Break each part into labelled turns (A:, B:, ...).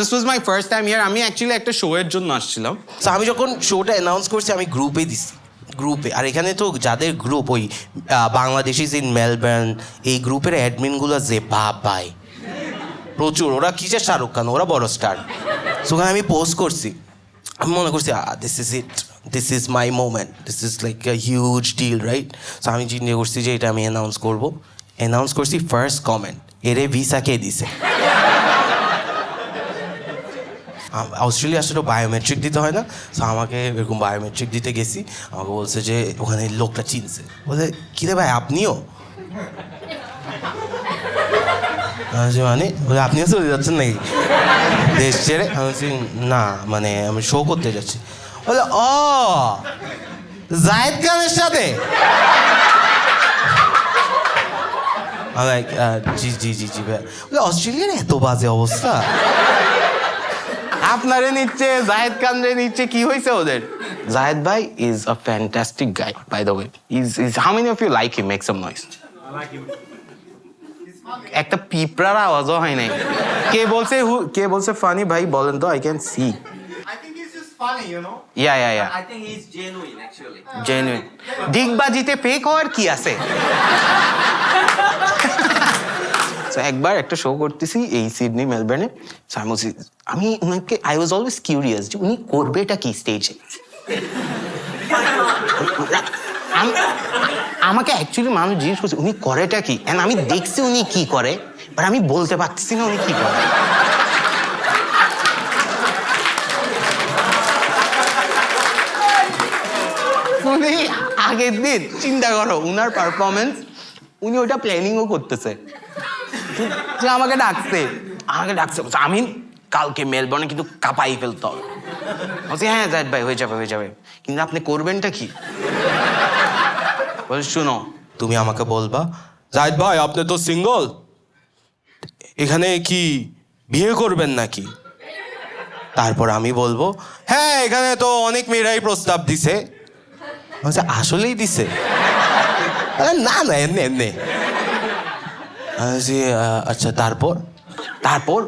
A: This was my first time year আমি actually একটা show এর জন্য আসছিলাম।
B: তো আমি যখন শোটা অ্যানাউন্স করছি, আমি গ্রুপে দিছি। গ্রুপে আর এখানে তো যাদের গ্রুপ ওই বাংলাদেশিস ইন মেলবোর্ন এই গ্রুপের অ্যাডমিনগুলো যে ভাই প্রচুর। ওরা কি যে শাহরুখ খান ওরা বড় স্টার সেখানে আমি পোস্ট করছি। আমি মনে করছি this is it this is my moment this is like a huge deal right so আমি চিন্তা করছি যে এটা আমি অ্যানাউন্স করব। অ্যানাউন্স করছি ফার্স্ট কমেন্ট এরে ভিসা কে দিছে। অস্ট্রেলিয়া আসলে বায়োমেট্রিক দিতে হয় না। তো আমাকে এরকম বায়োমেট্রিক দিতে গেছি। আমাকে বলছে যে, ওখানে লোকটা চিনছে। বলে কিরে ভাই, আপনিও? মানে? বলে, আপনিও চলে যাচ্ছেন নাকি? দেশ ছেড়ে আমি বলছি, না মানে আমি শো করতে যাচ্ছি। বলে, ও, জায়েদ খানের সাথে? জি জি জি জি, ভাই। অস্ট্রেলিয়ার এত বাজে অবস্থা।
A: আপনারে নিচ্ছে জাহেদ খান রে নিচ্ছে কি হয়েছে ওদের? জাহেদ ভাই is a fantastic guy by the way is is how many of you like him make some noise একটা পিঁপড়ার আওয়াজও হয় নাই। কে বলছে কে বলছে ফানি ভাই বলেন তো I can see
C: funny, you know.
D: I think he's genuine actually.
A: Genuine ডিগবাজিতে fake হওয়ার কি আছে? একবার একটা শো করতেছি এই সিডনি মেলবোর্নে আমি ওনাকে আই ওয়াজ অলওয়েজ কিউরিয়াস যে উনি করবেটা কি স্টেজে আমাকে অ্যাকচুয়ালি মানুষ জিজ্ঞেস করছে, উনি করেটা কি? And আমি দেখছি উনি কি করে বাট আমি বলতে পারতেছি না উনি কি করে। উনি আগের দিন চিন্তা করো, উনার পারফরমেন্স উনি ওটা প্ল্যানিংও করতেছে। যে আমাকে ডাকছে। আমাকে ডাকছে বলছে, আমি কালকে মেলবোর্নে কিন্তু কাঁপাই ফেলতে বলছি হ্যাঁ জাহিদ ভাই হয়ে যাবে হয়ে যাবে। কিন্তু আপনি করবেনটা কি? শুনো
B: তুমি আমাকে বলবা জাহিদ ভাই আপনি তো সিঙ্গল এখানে কি বিয়ে করবেন নাকি? তারপর আমি বলব হ্যাঁ এখানে তো অনেক মেয়েরাই প্রস্তাব দিছে। আসলেই দিছে? না না এমনি এমনি। আমি আচ্ছা তারপর?
A: তারপর?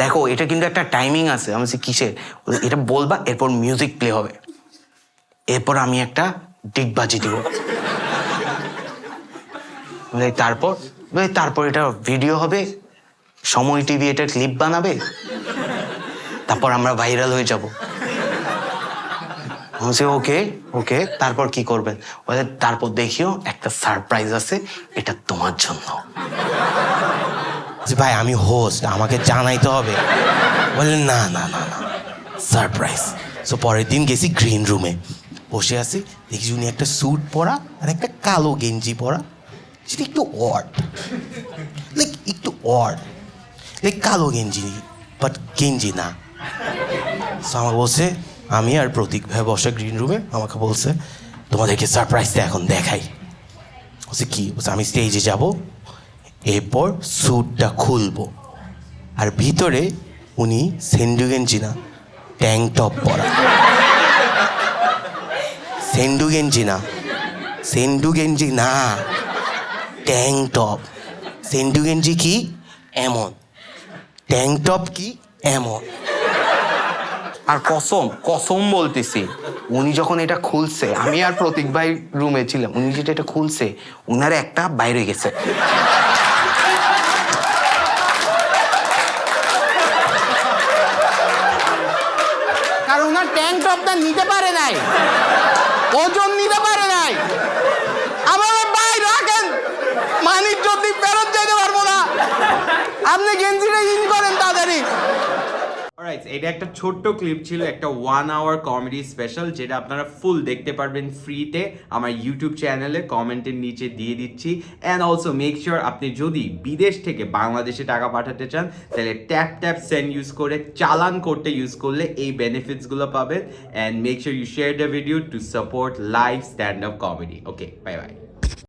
A: দেখো, এটা কিন্তু একটা টাইমিং আছে। আমি কিসের এটা বলবা, এরপর মিউজিক প্লে হবে। এরপর আমি একটা ডিগবাজি দিব। তারপর? তারপর এটা ভিডিও হবে, সময় টিভি এটা ক্লিপ বানাবে, তারপর আমরা ভাইরাল হয়ে যাব। বলছি, ওকে ওকে, তারপর কি করবেন বলে, তারপর দেখিও, একটা সারপ্রাইজ আছে, এটা তোমার জন্য।
B: যে ভাই, আমি হোস্ট আমাকে জানাইতে হবে। বলে, না না না না সারপ্রাইজ সো পরের দিন গেছি গ্রিন রুমে বসে আছি, দেখি উনি একটা স্যুট পরা আর একটা কালো গেঞ্জি পরা। সেটা একটু অড লাইক একটু অড লাইক কালো গেঞ্জি বাট গেঞ্জি না। সো আমাকে বলছে আমি আর প্রতীক ভাই বসে গ্রিন রুমে আমাকে বলছে, তোমাদেরকে সারপ্রাইজটা এখন দেখাই। বলছে, কি? বলছে, আমি স্টেজে যাব, এরপর স্যুটটা খুলবো। আর ভিতরে উনি সেন্ডু গেঞ্জি না ট্যাঙ্ক টপ পরা। সেন্ডু গেঞ্জি না সেন্ডু না ট্যাঙ্ক টপ সেন্ডু গেঞ্জি কি? এমন। ট্যাঙ্ক টপ কি? এমন।
A: আর কসম কসম বলতেছি। উনি যখন এটা খুলছে, আমি আর প্রতীক ভাই রুমে ছিলাম, উনি যেটা এটা খুলছে, উনার একটা বাইরে গেছে। কারণ উনার ট্যাঙ্ক টপটা নিতে পারে নাই। ওজন নিতে পারে নাই। আমার ভাই রাখেন, মানিক যদি ফেরত যেতে পারব না। আপনি গেঞ্জিটা ইন করেন তাড়াতাড়ি।
D: Alright, এটা একটা ছোট্ট ক্লিপ ছিল একটা ওয়ান আওয়ার কমেডি স্পেশাল যেটা আপনারা ফুল দেখতে পারবেন ফ্রিতে আমার ইউটিউব চ্যানেলে কমেন্টের নিচে দিয়ে দিচ্ছি। অ্যান্ড অলসো মেক শিওর আপনি যদি বিদেশ থেকে বাংলাদেশে টাকা পাঠাতে চান তাহলে ট্যাপ ট্যাপ সেন্ড ইউজ করে চালান করতে ইউজ করলে এই বেনিফিটসগুলো পাবেন। And make sure you share the video to support live stand up comedy okay bye bye